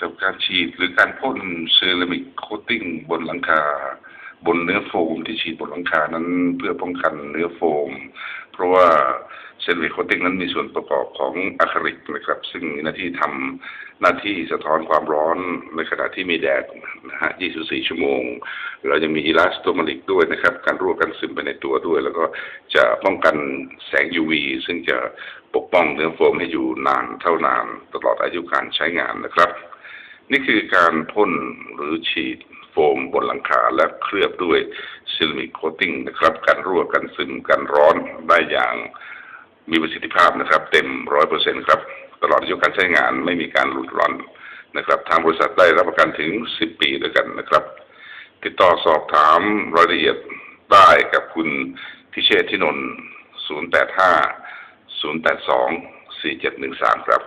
ครับการฉีดหรือการพ่นเซรามิกโคตติ้งบนหลังคา บนเนื้อโฟมที่ฉีดบนหลังคานั้นเพื่อป้องกันเนื้อโฟม เพราะว่าเซรามิกโคตติ้งนั้นมีส่วนประกอบของอะคริลิกนะครับ ซึ่งมีหน้าที่ทำหน้าที่สะท้อนความร้อนในขณะที่มีแดดนะฮะ 24 ชั่วโมง เราจะมีอิลาสโตมาลิกด้วยนะครับ การรั่วกันซึมไปในตัวด้วย แล้วก็จะป้องกันแสง UV ซึ่งจะปกป้องเนื้อโฟมให้อยู่นานเท่านานตลอดอายุการใช้งานนะครับ นี่คือการพ่นหรือฉีดโฟมบนหลังคาและเคลือบด้วยเซรามิกโคตติ้งนะครับการรั่วกันซึมกันร้อนได้อย่างมีประสิทธิภาพนะครับ เต็มร้อยเปอร์เซ็นครับ ตลอดอายุการใช้งานไม่มีการหลุดร่อนนะครับ ทางบริษัทได้รับประกันถึง10ปีด้วยกันนะครับ ติดต่อสอบถามรายละเอียดได้กับคุณพิเชษฐ์ที่นนท์085 082 4713 ครับ